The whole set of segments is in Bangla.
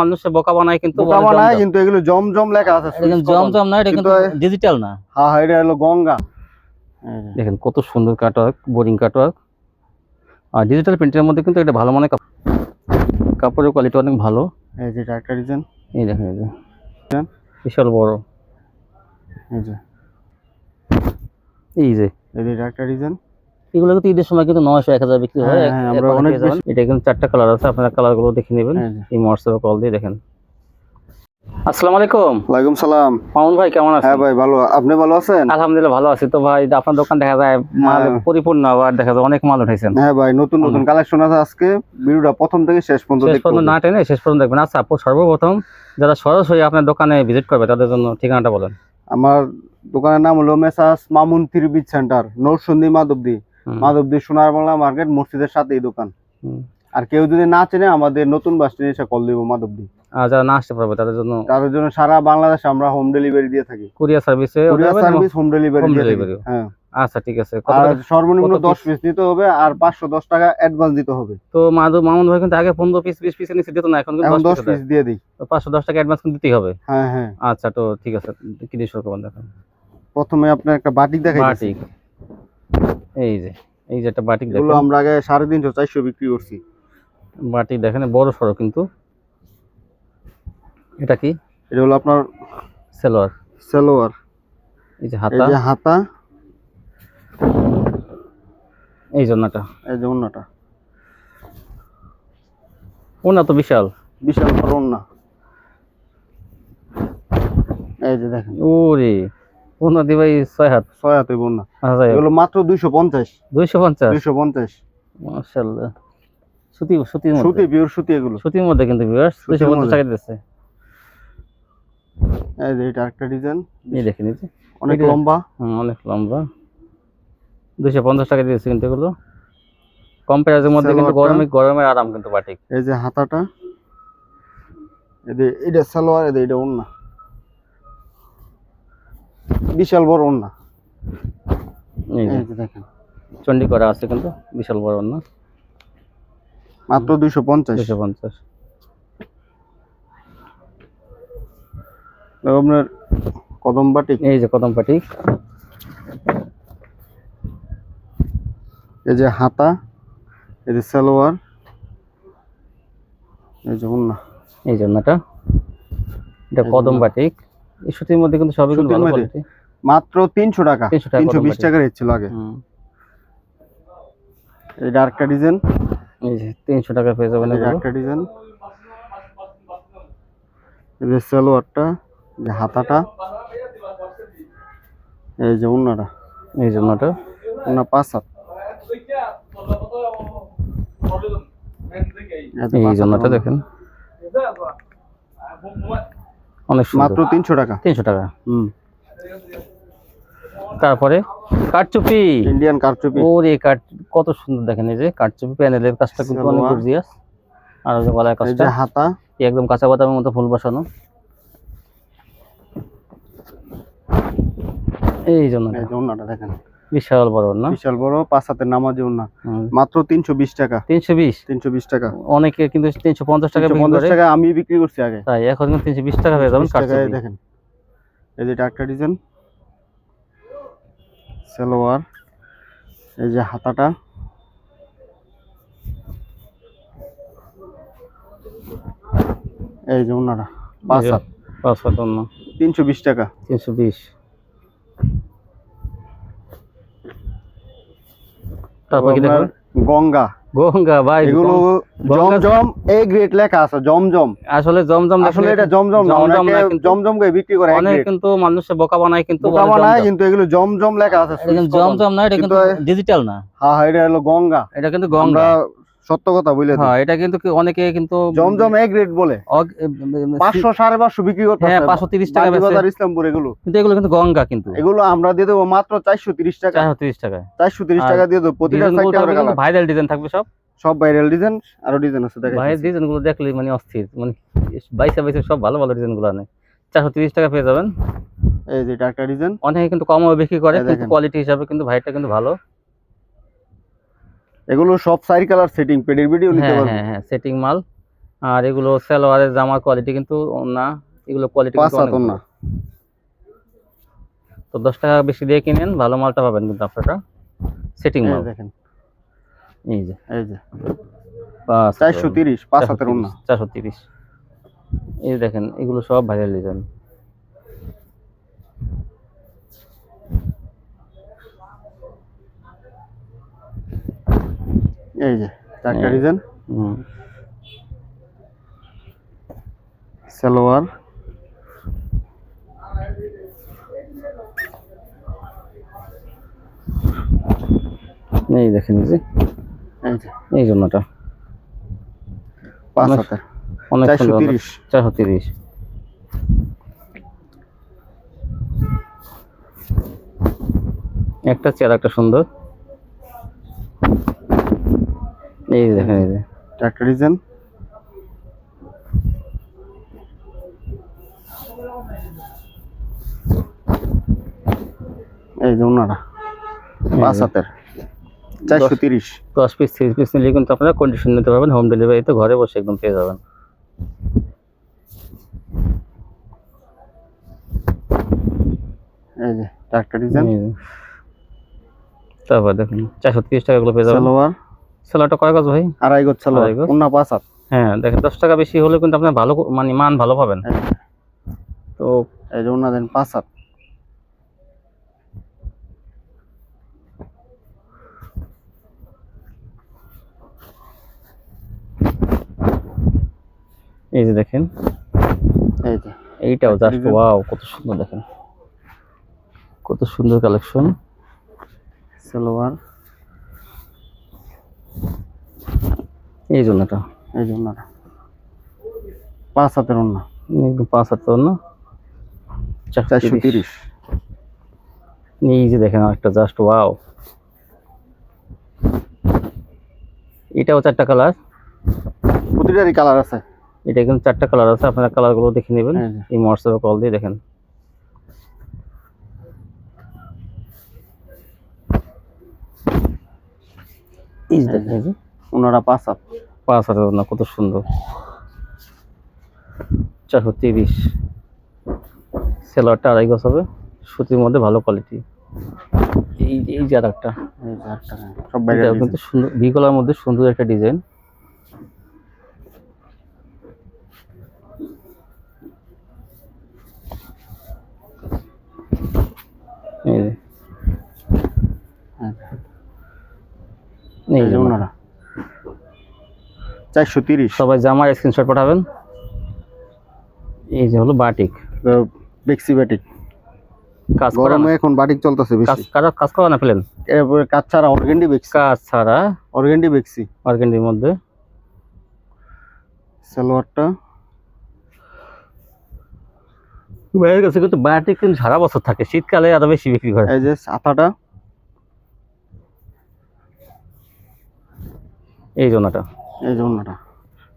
মানুষে বোকা বানায় কিন্তু বোকা বানায় কিন্তু এগুলো জমজম লেখা আছে জমজম না এটা কিন্তু ডিজিটাল না। হ্যাঁ হ্যাঁ এটা হলো গঙ্গা। দেখেন কত সুন্দর কাটওয়ার্ক বোরিং কাটওয়ার্ক। আর ডিজিটাল প্রিন্টের মধ্যে কিন্তু এটা ভালো মানে কাপড়ের কোয়ালিটি অনেক ভালো। এই যে একটা ডিজাইন এই দেখেন এই যে। বিশাল বড়। এই যে। এই যে। এই যে একটা ডিজাইন এগুলো কিন্তু ঈদের সময় কিন্তু নয়শো এক হাজার বিক্রি হয়। হ্যাঁ, হ্যাঁ, আমরা অনেক এটা কিন্তু চারটা কালার আছে আপনারা কালারগুলো দেখে নেবেন। এই যে। হোয়াটসঅ্যাপে কল দিয়ে দেখেন। আসসালামু আলাইকুম। ওয়ালাইকুম সালাম। মামুন ভাই কেমন আছেন? হ্যাঁ ভাই ভালো। আপনি ভালো আছেন? আলহামদুলিল্লাহ ভালো আছি। তো ভাই আপনার দোকান দেখা যায় মাল হ্যাঁ। পরিপূর্ণ আবার দেখা যায় অনেক মাল উঠাইছেন। হ্যাঁ ভাই নতুন নতুন কালেকশন আছে আজকে। ভিডিওটা প্রথম থেকে শেষ পর্যন্ত শেষ পর্যন্ত না টেনে শেষ পর্যন্ত দেখবেন। আচ্ছা আপু সর্বপ্রথম যারা সরাসরি আপনার দোকানে ভিজিট করবে তাদের জন্য ঠিকানাটা বলেন। আমার দোকানের নাম হলো Messrs Mamun Tribid centre Nousondi Madhabdi. Madhabdi Sonar Bangla market মসজিদের সাথেই দোকান। আর কেউ যদি না চেনে আমাদের নতুন বাস স্ট্যান্ডে এসে কল দিব মাধবদী। যারা না আসতে পারবে তাদের জন্য তাদের জন্য সারা বাংলাদেশে আমরা হোম ডেলিভারি দিয়ে থাকি। কুরিয়ার সার্ভিসে কুরিয়ার সার্ভিস হোম ডেলিভারি দিয়ে থাকি। হ্যাঁ। আচ্ছা ঠিক আছে। আর সর্বনিম্ন কত দশ piece? পিস নিতে হবে আর পাঁচশো দশ টাকা অ্যাডভান্স দিতে হবে। তো মাধু মামুন ভাই কিন্তু আগে পনেরো পিস বিশ পিস নিচে দিত না এখন কিন্তু দশ পিস দিয়ে দিই। তো পাঁচশো দশ টাকা অ্যাডভান্স কিন্তু দিতেই হবে। হ্যাঁ হ্যাঁ। আচ্ছা তো ঠিক আছে কি দিয়ে শুরু করবেন দেখেন। প্রথমে আপনার একটা বাটিক দেখাই বাটিক। এই যে এই যে একটা বাটিক দেখেন। আমরা আগে সাড়ে তিনশো চারশো বিক্রি করছি। বাটিক দেখেন বড় সড়ো কিন্তু। এটা কি? এটা হলো আপনার সেলোয়ার। সেলোয়ার। এই যে হাতা। এই যে হাতা। এই জন্যটা এই যে অন্যটা ওনা তো বিশাল। বিশাল বড় ওন্না এই যে দেখেন। ওরে। ওনা দি ভাই ছয় হাত। ছয় হাতে বন্যা। আচ্ছা। এগুলো মাত্র দুইশো পঞ্চাশ। দুইশো পঞ্চাশ? দুইশো পঞ্চাশ। মাশাল্লাহ। সুতি সুতি মধ্যে? পিওর সুতি এগুলো। সুতির মধ্যে কিন্তু ভিউয়ার্স সুতির দুইশো পঞ্চাশ মধ্যে। টাকা দিচ্ছে এই যে এটা একটা ডিজাইন এই দেখেন এই অনেক লম্বা। অনেক লম্বা। দুইশো পঞ্চাশ টাকা দিয়েছে কিন্তু এগুলো। কম প্রাইসের মধ্যে কিন্তু? গরমে গরমের আরাম কিন্তু বাটিক। এই যে হাতাটা। এই যে এটা সালোয়ার এই যে এটা ওন্না বিশাল বড় যে দেখেন। চন্ডি করা আছে কিন্তু বিশাল বড় না মাত্র দুইশো পঞ্চাশ। দুইশো পঞ্চাশ। আপনার কদম বাটিক এই যে কদম এই যে হাতা এই যে সালোয়ার এই যে ওন্না এই যে জন্যটা এটা কদম বাটিক এই সুতির মধ্যে কিন্তু সবই কিন্তু ভালো কোয়ালিটি মাত্র তিনশো টাকা। 300 টাকা তিনশো কদম বিশ বাটিক। টাকা রেট ছিল আগে। হুম। এটা ডিজাইন এই যে তিনশো টাকা পেয়ে যাবেন এটা ডিজাইন এই যে সালোয়ারটা যে হাতাটা এই যে উন্নাটা এই জন্যটা উন্না পাঁচ হাত। এই এই জন্যটা দেখেন অনেক মাত্র তিনশো টাকা। তিনশো টাকা। হুম। তারপরে কাঠচুপি ইন্ডিয়ান কারচুপি। ওরে কাঠ কত সুন্দর দেখেন এই যে কাঠচুপি প্যানেলের কাজটা কিন্তু অনেক। গর্জিয়াস আর যে গলার কাজটা। হাতা। একদম কাঁচা বাদামের মতো ফুল বসানো। এই জন্য এই উন্নাটা দেখেন। বিশাল বড় না? বিশাল বড় পাঁচ হাতের নামাজি উন্না মাত্র তিনশো বিশ টাকা। তিনশো বিশ? তিনশো বিশ টাকা। অনেকে কিন্তু তিনশো পঞ্চাশ টাকা পঞ্চাশ টাকা আমি বিক্রি করছি আগে। তাই এখন কিন্তু তিনশো বিশ টাকা হয়ে যাবেন 20 টাকায় কাঠচুপি দেখেন। এই যে একটা ডিজাইন। সালোয়ার। এই যে হাতাটা। এই যে ওনারা পাঁচ হাত। পাঁচ হাত অন্য তিনশো বিশ টাকা। তিনশো বিশ। তারপর কি গঙ্গা। গঙ্গা ভাই এগুলো জমজম এ গ্রেড লেখা আছে জমজম। আসলে জমজম আসলে এটা জমজম না জমজম না অনেকে জমজম করে বিক্রি করে অনেক কিন্তু মানুষে বোকা বানায় কিন্তু বোকা বানায় কিন্তু এগুলো জমজম লেখা আছে জমজম না এটা কিন্তু কিন্তু- ডিজিটাল না। হ্যাঁ হ্যাঁ এটা হলো গঙ্গা। এটা কিন্তু গঙ্গা। সত্য কথা বলে হ্যাঁ এটা কিন্তু অনেকে কিন্তু জমজম এ গ্রেড বলে পাঁচশো সাড়ে পাঁচশো বিক্রি করতে হ্যাঁ পাঁচশো তিরিশ টাকা বাজার ইসলামপুর এগুলো। কিন্তু এগুলো কিন্তু গঙ্গা কিন্তু। এগুলো আমরা দিয়ে দেবো মাত্র চারশো তিরিশ টাকা। চারশো তিরিশ টাকায় চারশো তিরিশ টাকা দিয়ে দেবো। প্রতিটা ভাইরাল ডিজাইন থাকবে সব? সব ভাইরাল ডিজাইন আরও ডিজাইন আছে দেখা ভাইয়ের ডিজাইনগুলো দেখলে মানে অস্থির। মানে বাইসে বাইসে সব ভালো ভালো ডিজাইনগুলো আনে। চারশো তিরিশ টাকা পেয়ে যাবেন। এই যে একটা ডিজাইন অনেকে কিন্তু কমও বিক্রি করে কিন্তু কোয়ালিটি হিসাবে কিন্তু ভাইটা কিন্তু ভালো। এগুলো সব সাইড কালার সেটিং পেডের ভিডিও নিতে হ্যাঁ পারবেন হ্যাঁ হ্যাঁ সেটিং মাল। আর এগুলো সালোয়ারের জামার কোয়ালিটি কিন্তু না এগুলো কোয়ালিটি পাঁচ হাত না তো দশ টাকা বেশি দিয়ে কিনেন ভালো মালটা পাবেন কিন্তু আপনারা। সেটিং মাল। দেখেন। এই যে। এই যে। চারশো তিরিশ পাঁচ হাতের চারশো তিরিশ। এই দেখেন এগুলো সব ভাইরাল ডিজাইন এই যে চারটা। ডিজাইন সালোয়ার। এই দেখেন যে। এই জন্যটা। পাঁচ হাতের। অনেক চারশো তিরিশ। একটা চেয়ার একটা সুন্দর। এই দেখেন এই চারটা ডিজাইন এই যে উন্নাটা পাঁচ। হাতের চারশো তিরিশ। দশ পিস তিরিশ পিস নিলে কিন্তু আপনারা কন্ডিশন নিতে পারবেন হোম ডেলিভারিতে ঘরে বসে একদম পেয়ে যাবেন। এই যে চারটা ডিজাইন তারপর দেখুন চারশো তিরিশ টাকা গুলো পেয়ে যাবেন। সেলাটা কয় গজ ভাই? আড়াই গজ গজ। উন্না পাঁচ হাত। হ্যাঁ দেখেন দশ টাকা বেশি হলে কিন্তু আপনার ভালো মানে মান ভালো পাবেন। তো এই যে উন্না দেন পাঁচ হাত। এই যে দেখেন। এই যে। এইটাও জাস্ট। ওয়াও কত সুন্দর দেখেন। কত সুন্দর কালেকশন সালোয়ার এই জন্যটা। এই উন্নাটা পাঁচ হাতের একদম পাঁচ হাত না চারশো তিরিশ। এই যে দেখেন একটা জাস্ট ওয়াও এটাও চারটা কালার প্রতিটারই কালার আছে। এটা কিন্তু চারটা কালার আছে আপনারা কালারগুলো দেখে নেবেন। এই হোয়াটসঅ্যাপে কল দিয়ে দেখেন। এই যে দেখেন যে উন্নাটা পাঁচ হাত। পাঁচ হাজার ওনা কত সুন্দর। চারশো তিরিশ। সেলারটা আড়াই গজ হবে। সুতির মধ্যে ভালো কোয়ালিটি এই যে- এই যে আর একটা এই যে আটটা সব কিন্তু সুন্দর বিকলার মধ্যে সুন্দর একটা ডিজাইন এই যে এই এই যে যে চারশো তিরিশ। সবাই জামার স্ক্রিনশট পাঠাবেন। এই যে হলো বাটিক বেক্সি ব্যাটিক কাজ করা গরমে এখন বাটিক চলতেছে বেশি। কাজ কাজ করা না ফেলেন? এরপরে কাজ ছাড়া অর্গেন্ডি বেক্সি। কাজ ছাড়া অর্গেন্ডি বেক্সি। অর্গেন্ডির মধ্যে। সালোয়ারটা। ভাইয়ের কাছে কিন্তু বাটিক কিন্তু সারা বছর থাকে। শীতকালে আরও বেশি বিক্রি করে এই যে আথাটা এই জন্যটা এই উন্নাটা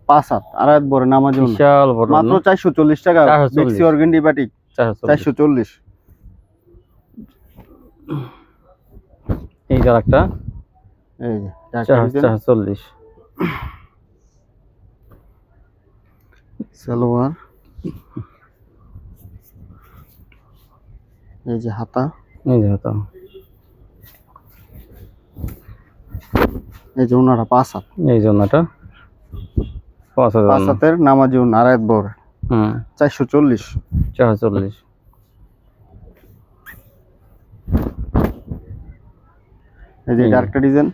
পাঁচ হাত আর এক বড় নামাজি বিশাল বড় মাত্র চারশো চল্লিশ টাকা 440 বেক্সি অর্গেন্ডি বাটিক। চারশো চল্লিশ। এই একটা এই যে চারশো চল্লিশ। সালোয়ার। এই যে হাতা। এই যে হতো। এই যে উন্নাটা পাঁচ হাত। এই জন্যটা পাঁচ হাজার পাঁচ হাতের নামাজি আর এক হুম। চারশো চল্লিশ। চারশো চল্লিশ। এই যে এই যে। আরেকটা ডিজাইন।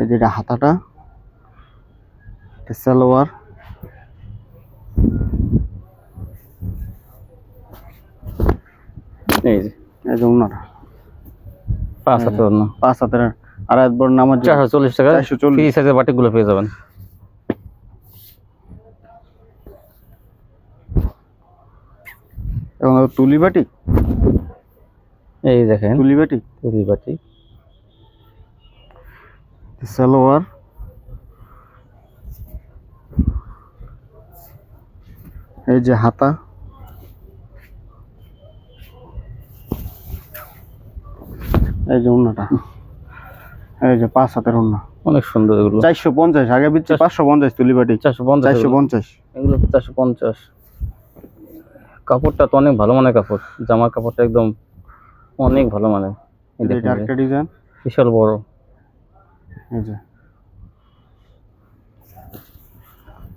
এই যে এটা হাতাটা। সালোয়ার। এই যে। এই যে পাঁচ হাজার না পাঁচ হাতের আর এক বড় নামাজি চারশো চল্লিশ টাকা। 440 ফ্রি সাইজের বাটিকগুলো পেয়ে যাবেন। এবং তুলি বাটি এই দেখেন। তুলি বাটি তুলি বাটিক। সালোয়ার। এই যে হাতা। এই যে উন্নাটা। এই যে পাঁচ হাতের ওন্না অনেক সুন্দর এগুলো। চারশো পঞ্চাশ আগে বিচ্ছি পাঁচশো পঞ্চাশ তুলিবাটি চারশো পঞ্চাশ চারশো পঞ্চাশ। এগুলো চারশো পঞ্চাশ। কাপড়টা তো অনেক ভালো মানের কাপড়। জামার কাপড়টা একদম অনেক ভালো মানের। একটা ডিজাইন বিশাল বড়। এই যে।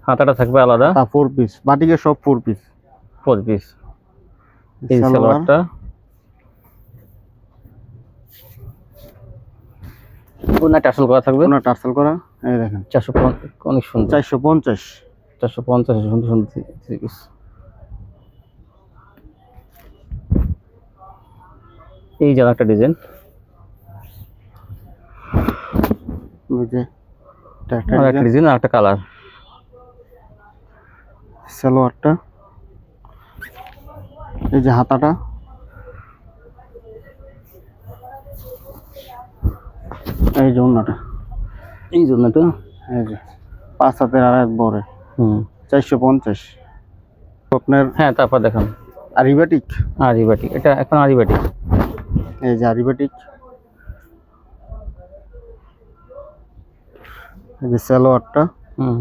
হাতাটা থাকবে আলাদা। ফোর পিস বাটিকে সব ফোর পিস ফোর পিস এই সালোয়ারটা। ওনা টাসল করা থাকবে। ওনা টার্সেল করা এই দেখেন। চারশো অনেক সুন্দর। চারশো পঞ্চাশ। চারশো পঞ্চাশ সুন্দর সুন্দর থ্রি পিস এই যেন একটা ডিজাইন। যে একটা ডিজাইন। আর একটা কালার সালোয়ারটা। এই যে হাতাটা। এই যে ওন্নাটা এই জন্য তো এই যে পাঁচ হাতের আর এক বড় হুম। চারশো পঞ্চাশ। আপনার হ্যাঁ তারপর দেখান। আরিবাটিক আরিবাটি এটা এখন আরিবাটিক এই যে আরিবাটিক এই যে সালোয়ারটা। হুম।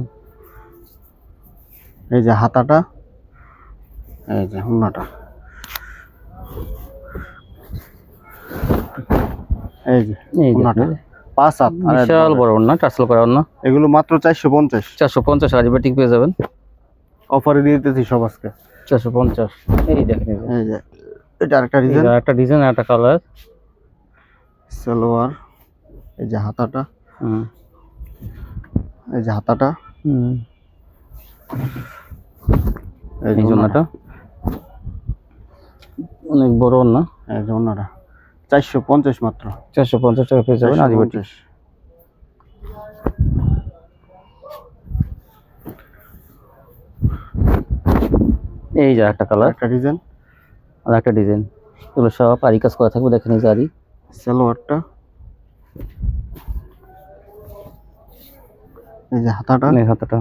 এই যে হাতাটা। এই যে হুন্নাটা এই যে দেখুন পাঁচ হাত আর বিশাল বড়। করা এগুলো মাত্র চারশো পঞ্চাশ। চারশো পঞ্চাশ পেয়ে যাবেন? অফারে দিয়ে দিতেছি সব আজকে। চারশো পঞ্চাশ এই দেখেন। এই যে। এটা আরেকটা এই ডিজাইন যে একটা ডিজাইন একটা কালার সালোয়ার এই যে হাতাটা। হুম। এই যে হাতাটা। হুম। এই জন্যটা। অনেক বড় না এই চারশো পঞ্চাশ মাত্র। চারশো পঞ্চাশ টাকা পেয়ে যাবেন আদিবাটি 450 এই যে একটা কালার একটা ডিজাইন আর একটা ডিজাইন এগুলো সব আরি কাজ করা থাকবে দেখেন এই যে আরি। সালোয়ারটা। এই যে হাতাটা। এই হাতাটা।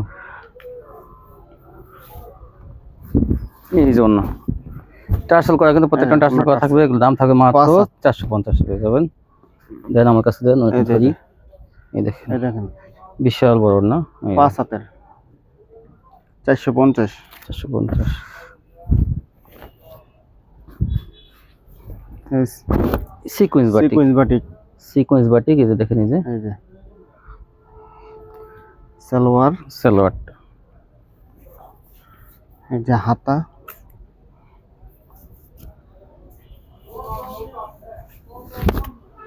এই জন্য টার্সেল করা কিন্তু প্রত্যেকটা হ্যাঁ, টার্সেল করা থাকবে এগুলো দাম থাকবে মাত্র। চারশো পঞ্চাশ পেয়ে যাবেন দেন আমার কাছে দেন এই দেখেন। এই দেখেন। বিশাল বড় না? পাঁচ হাতের। চারশো পঞ্চাশ। চারশো পঞ্চাশ। Sequence batik. Sequence batik. Sequence batik এই যে দেখেন এই যে। এই যে। সালোয়ার। সালোয়ারটা। এই যে হাতা।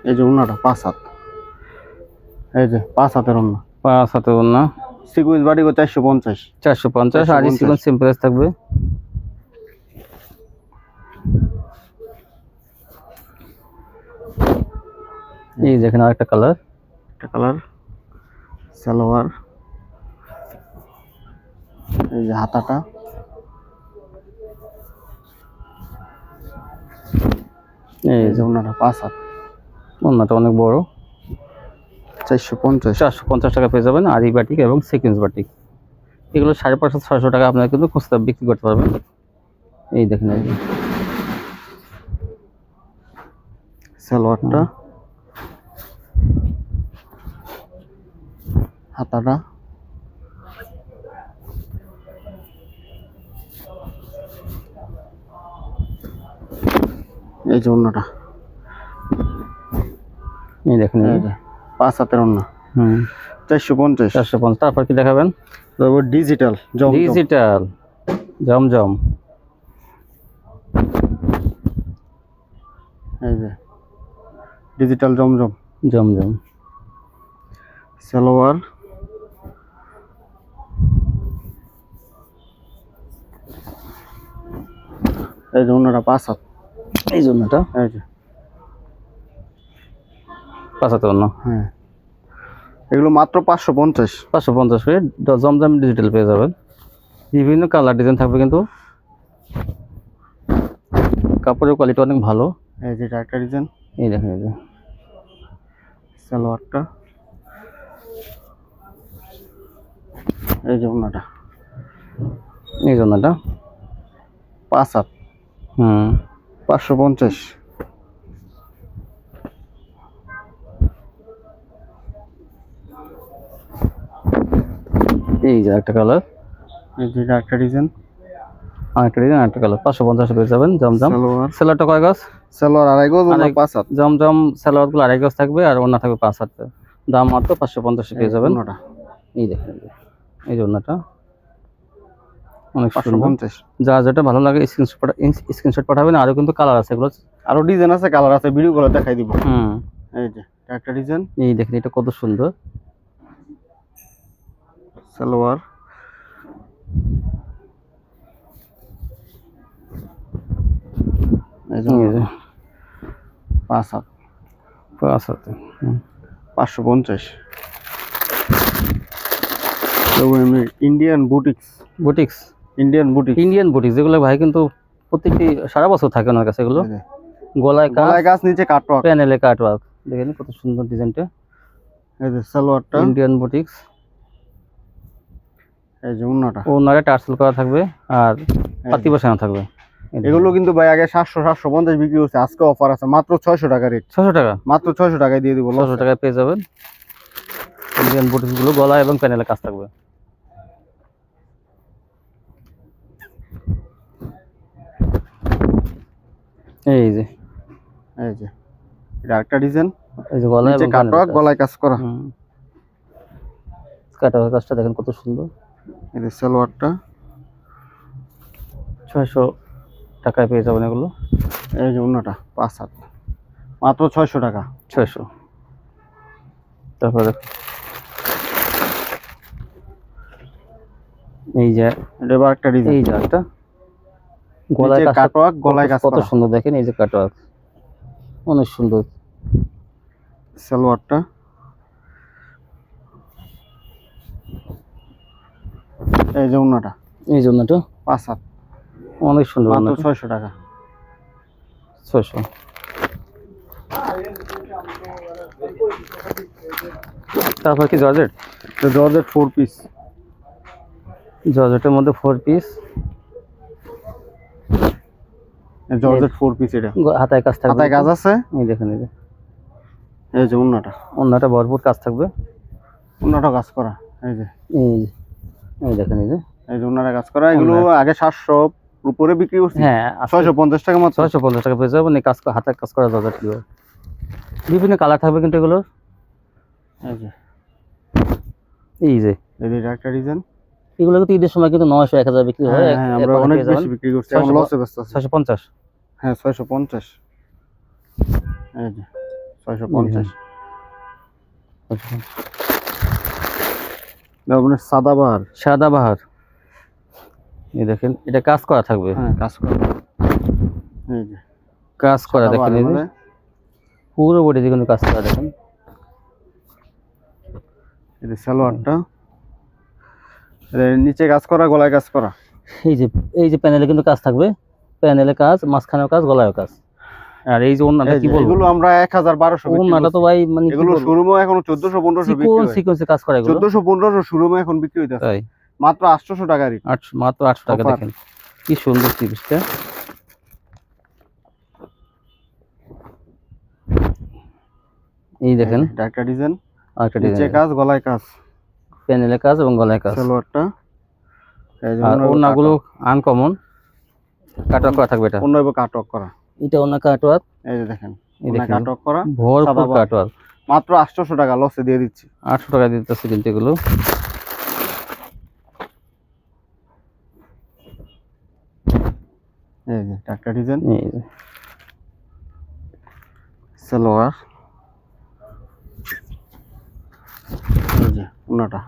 এই যে উন্নাটা পাঁচ হাত। এই যে পাঁচ হাতের উন্না। পাঁচ হাতের হাতে না বাড়ি বাটিক চারশো পঞ্চাশ। চারশো পঞ্চাশ আর 450 সিকুয়েন্স সিম্পল থাকবে। এই দেখেন আরেকটা কালার। একটা কালার। সালোয়ার। এই যে হাতাটা। এই যে উন্নাটা পাঁচ হাত। ওনাটা অনেক বড়। চারশো পঞ্চাশ। চারশো পঞ্চাশ টাকা পেয়ে যাবেন আরি বাটিক এবং সিকুয়েন্স বাটিক। এগুলো সাড়ে পাঁচশো ছয়শো টাকা আপনারা কিন্তু খুচরা বিক্রি করতে পারবেন। এই দেখেন। সালোয়ারটা। হাতাটা। এই যে অন্যটা এই দেখেন পাঁচ হাতের অন্য হুম। চারশো পঞ্চাশ। চারশো পঞ্চাশ। তারপর কি দেখাবেন? তারপর ডিজিটাল। ডিজিটাল। জমজম। এই যে ডিজিটাল জমজম। জমজম। সালোয়ার। এই যে অন্যটা পাঁচ হাত। এই জন্যটা এই যে। পাঁচ হাতে অন্য হ্যাঁ। এগুলো মাত্র পাঁচশো পঞ্চাশ। পাঁচশো পঞ্চাশ করে জমজম ডিজিটাল পেয়ে যাবেন। বিভিন্ন কালার ডিজাইন থাকবে কিন্তু। কাপড়ের কোয়ালিটি অনেক ভালো। এই যে একটা ডিজাইন এই দেখেন এই যে। সালোয়ারটা। এই যে অন্যটা এই জন্যটা পাঁচ হাত। হুম। পাঁচশো পঞ্চাশ। এই যে একটা কালার এই যে একটা ডিজাইন আরেকটা ডিজাইন একটা কালার পাঁচশো পঞ্চাশে পেয়ে যাবেন জমজম। সালোয়ার। কয় গাছ সালোয়ার আড়াই গজ পাঁচ হাত। জমজম সালোয়ারগুলো আড়াই গাছ থাকবে আর অন্য থাকবে পাঁচ হাতে। দাম মাত্র পাঁচশো পঞ্চাশে পেয়ে যাবেন। অন্যটা এই দেখেন এই যে। এই অনেক পঞ্চাশ। যা যেটা ভালো লাগে স্ক্রিনশট পাঠা স্ক্রিনশট পাঠাবেন আরও কিন্তু কালার আছে এগুলো। আরও ডিজাইন আছে কালার আছে ভিডিও গুলো দেখাই দিব। হুম। এই যে একটা ডিজাইন এই দেখেন এটা কত সুন্দর। সালোয়ার। পাঁচ হাত। পাঁচ হাতে পাঁচশো পঞ্চাশ। Indian boutiques boutiques Indian boutiques Indian boutiques যেগুলো ভাই কিন্তু প্রত্যেকটি সারা বছর থাকে ওনার কাছে এগুলো। গলায় কাজ গলায় গাছ নিচে কাটওয়ার্ক প্যানেলে কাট ওয়ার্ক দেখেন কত সুন্দর ডিজাইনটা এই যে সালোয়ারটা। ইন্ডিয়ান বুটিক্স এই যে উন্নাটা। ওনারে টার্সেল করা থাকবে আর পাতি বসানো থাকবে। এগুলো কিন্তু ভাই আগে সাতশো সাতশো পঞ্চাশ বিক্রি করছে আজকে অফার আছে মাত্র ছয়শো টাকা রেট ছশো টাকা? মাত্র ছয়শো টাকায় দিয়ে দিব ছশো টাকায় পেয়ে যাবেন। ইন্ডিয়ান বুটিক্সগুলো গলা এবং প্যানেলে কাজ থাকবে। এই যে। এই যে। এটা একটা ডিজাইন এই যে গলা নিচে কাটওয়ার্ক গলায় কাজ করা। কাটা কাজটা দেখেন কত সুন্দর। এই সালোয়ারটা। ছয়শো টাকায় পেয়ে যাবেন এগুলো। এই যে উন্নাটা পাঁচ হাত। মাত্র ছয়শো টাকা। ছয়শো। তারপরে এই যে এটা একটা ডিজাইন। এই যে একটা। গলায় কাটওয়ার্ক গলায় কাজ কত সুন্দর দেখেন এই যে কাটওয়ার্ক অনেক সুন্দর। সালোয়ারটা। এই যে উন্নাটা এই জন্যটা পাঁচ হাত। অনেক সুন্দর মাত্র ছয়শো টাকা। ছয়শো। তারপর কি জর্জেট? জর্জেট ফোর পিস জর্জেটের মধ্যে four piece georgette four piece এটা। হাতায় কাজ থাকবে। হাতায় কাজ আছে? এই দেখেন এই যে। এই যে উন্নাটা অন্যটা ভরপুর কাজ থাকবে। উন্নাটা কাজ করা। এই যে। এই যে। এই দেখেন এই যে। এই যে উন্নাটা কাজ করা এগুলো আগে সাতশো উপরে বিক্রি করছি। হ্যাঁ ছয়শো পঞ্চাশ টাকা মাত্র। ছয়শো পঞ্চাশ টাকা পেয়ে যাবেন এই কাজ হাতের কাজ করা গুলো বিভিন্ন কালার থাকবে কিন্তু এগুলোর এই যে। এই যে। এটা একটা ডিজাইন এগুলো কিন্তু ঈদের সময় কিন্তু নয়শো এক হাজার বিক্রি হয়। হ্যাঁ হ্যাঁ, আমরা অনেক বেশি বিক্রি করছি। এখন ছয়শো লসে ব্যস্ত আছে। ছয়শো পঞ্চাশ। হ্যাঁ ছয়শো পঞ্চাশ। এই যে। ছয়শো পঞ্চাশ। আপনার সাদাবাহার। সাদা বাহার এই দেখেন এটা কাজ করা থাকবে। হ্যাঁ কাজ করে। কাজ করা দেখেন সাদাবাহার পুরো বডি কিন্তু কাজ করা দেখেন। যে সালোয়ারটা। নিচে কাজ করা গলায় কাজ করা। এই যে এই যে প্যানেলে কিন্তু কাজ থাকবে। প্যানেলে কাজ মাঝখানেও কাজ গলায়ও কাজ। আর এই যে কি বলব? এগুলো আমরা এক হাজার বারোশো ওন্নাটা তো ভাই মানে এগুলো? শোরুমে এখন চোদ্দশো পনেরোশো বিক্রি চিকন হয় সিকোয়েন্সে কাজ করে এগুলো? চোদ্দশো পনেরোশো শোরুমে এখন বিক্রি হইতেছে। তাই। মাত্র আটশোশো টাকা রেট। মাত্র আটশো টাকা দেখেন। কি সুন্দর জিনিসটা। এই দেখেন। একটা ডিজাইন। আরেকটা নিচে ডিজাইন। কাজ গলায় কাজ। প্যানেলে কাজ এবং গলায় কাজ। সালোয়ারটা। আর ওনাগুলো আনকমন কাটওয়ার্ক করা থাকবে এটা। অন্য কাটক করা। এটা ওনা কাটওয়ার্ক এই যে দেখেন কাটক করা ভরপুর। কাটওয়ার্ক মাত্র আটশোশো টাকা লসে দিয়ে দিচ্ছি। আটশো টাকা দিতেছে কিন্তু এগুলো। এই যে ডিজাইন এই যে। সালোয়ার এই যে উন্নাটা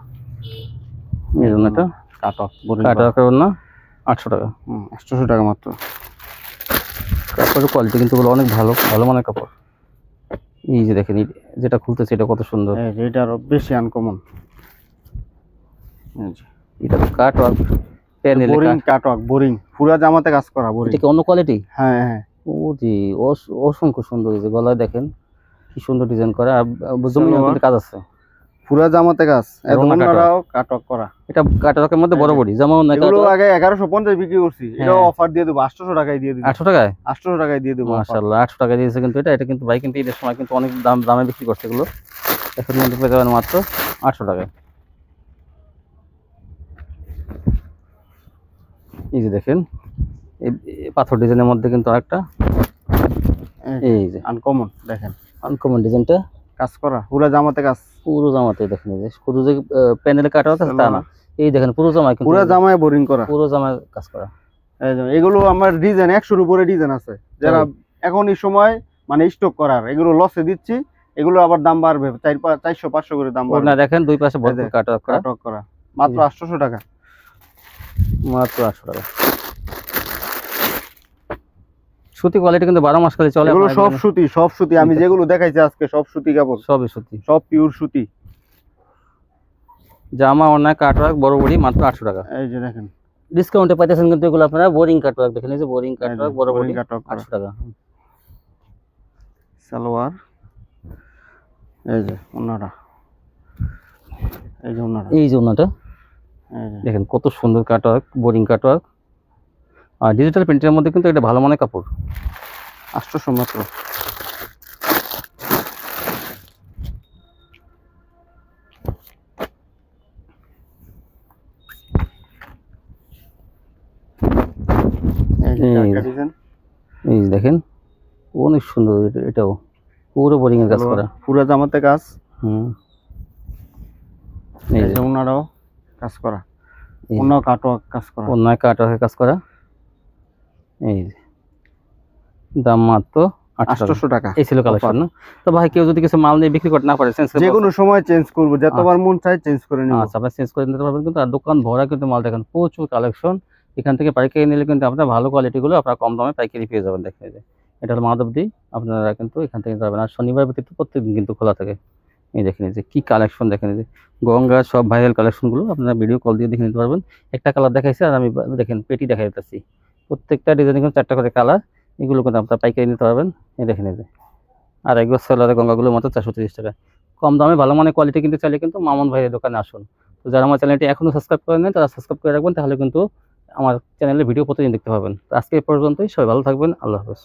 এই জন্য এটা কাটক বোরিং কাটওয়ার্কের ওনা আটশো টাকা। আটশোশো টাকা মাত্র। কাপড়ের কোয়ালিটি কিন্তু অনেক ভালো ভালো মানের কাপড়। এই যে দেখেন যেটা খুলতেছে এটা কত সুন্দর। এটা আরও বেশি আনকমন এটা তো কাটওয়ার্ক প্যানেলে বোরিং কাটক বোরিং পুরা জামাতে কাজ করা বোরিং এটা কি অন্য কোয়ালিটি হ্যাঁ হ্যাঁ। ও জি অসংখ্য সুন্দর এই যে গলায় দেখেন কি সুন্দর ডিজাইন করা। আর জমিনে কাজ আছে। পুরা জামাতে কাজ। ওনারাও কাটক করা। এটা কাটওয়ার্কের মধ্যে বড় বড়ি যেমন এগুলো আগে এগারোশো পঞ্চাশ বিক্রি করছি। হ্যাঁ। অফার দিয়ে দেবো আটশোশো টাকায় দিয়ে দিবো। আটশো টাকায়? আটশোশো টাকায় দিয়ে দেবো। মাশাল্লাহ আটশো টাকা দিয়েছে কিন্তু এটা। এটা কিন্তু ভাই কিন্তু ঈদের সময় কিন্তু অনেক দাম দামে বিক্রি করছে এগুলো। এখন কিন্তু পেয়ে যাবেন মাত্র আটশো টাকায়। এই যে দেখেন এই এই পাথর ডিজাইনের মধ্যে কিন্তু আরেকটা। এই যে। আনকমন দেখেন। আনকমন ডিজাইনটা কাজ করা পুরো জামাতে কাজ? পুরো জামাতে দেখেন যে শুধু যে প্যানেলে কাটা আছে তা না। এই দেখেন পুরো জামায় পুরো জামায় বোরিং করা। পুরো জামায় কাজ করা। এগুলো আমার ডিজাইন একশোর উপরে ডিজাইন আছে। যারা এখন এই সময় মানে স্টক করার এগুলো লসে দিচ্ছি এগুলো আবার দাম বাড়বে চারশো পাঁচশো করে দাম বাড়বে। ওনা দেখেন দুই পাশে ভরপুর কাটা করা। কাটক করা। মাত্র। আটশোশো টাকা। মাত্র আটশো টাকা। সুতি কোয়ালিটি কিন্তু বারো মাস খালি চলে এগুলো সব। সুতি সব সুতি। আমি যেগুলো দেখাইছি আজকে সব সুতি কাপড়। সবই সুতি। সব পিওর সুতি। জামা অন্যায় কাটওয়ার্ক বড় বড়ি মাত্র আটশো টাকা। এই যে দেখেন। ডিসকাউন্টে পাইতেছেন কিন্তু এগুলো আপনারা বোরিং কাটওয়ার্ক দেখেন এই যে বোরিং কাটওয়ার্ক বড় বড়ি আটশো টাকা। সালোয়ার। এই যে ওনাটা এই যে ওনাটা এই যে ওনাটা দেখেন কত সুন্দর কাটওয়ার্ক বোরিং কাটওয়ার্ক আর ডিজিটাল প্রিন্টের মধ্যে কিন্তু এটা ভালো মানের কাপড়। আটশোশো মাত্র। এই দেখেন অনেক সুন্দর এটা- এটাও। পুরো বোরিং এর কাজ করা। পুরো জামাতে কাজ। হুম। এই যে ওনারাও কাজ করা। অন্য কাটওয়ার্ক কাজ করা। অন্যায় কাটওয়ার্কের কাজ করা। এই যে দাম মাত্র আটশো টাকা। এই ছিল কালেকশন না? তো ভাই কেউ যদি কিছু মাল নিয়ে বিক্রি করতে না পারে চেঞ্জ যে কোনো সময় চেঞ্জ করব যতবার মন চাই চেঞ্জ করে নিব। আচ্ছা আপনার চেঞ্জ করে নিতে পারবেন কিন্তু আর দোকান ভরা কিন্তু মাল দেখেন প্রচুর কালেকশন এখান থেকে পাইকারি নিলে কিন্তু আপনার ভালো কোয়ালিটিগুলো আপনারা কম দামে পাইকারি পেয়ে যাবেন এটা হলো মাধবদী আপনারা কিন্তু এখান থেকে আর শনিবার ব্যতীত প্রত্যেকদিন কিন্তু খোলা থাকে। এই দেখেন এই কী কালেকশন দেখেন এই যে। গঙ্গা সব ভাইরাল কালেকশনগুলো আপনারা ভিডিও কল দিয়ে দেখে নিতে পারবেন। একটা কালার দেখাইছে আর আমি দেখেন পেটি দেখা দিতেছি প্রত্যেকটা ডিজাইন কিন্তু চারটা করে কালার এগুলো কিন্তু আপনারা পাইকারি নিতে পারবেন। এই দেখে এই আর এগুলো সেলারের গঙ্গাগুলো মাত্র চারশো তিরিশ টাকা। কম দামে ভালো মানের কোয়ালিটি কিন্তু চাইলে কিন্তু মামুন ভাইয়ের দোকানে আসুন। তো যারা আমার চ্যানেলটি এখনও সাবস্ক্রাইব করেন নাই, তারা সাবস্ক্রাইব করে রাখবেন, তাহলে কিন্তু আমার চ্যানেলে ভিডিও প্রতিদিন দেখতে পাবেন। তো আজকে এই পর্যন্তই, সবাই ভালো থাকবেন, আল্লাহ হাফেজ।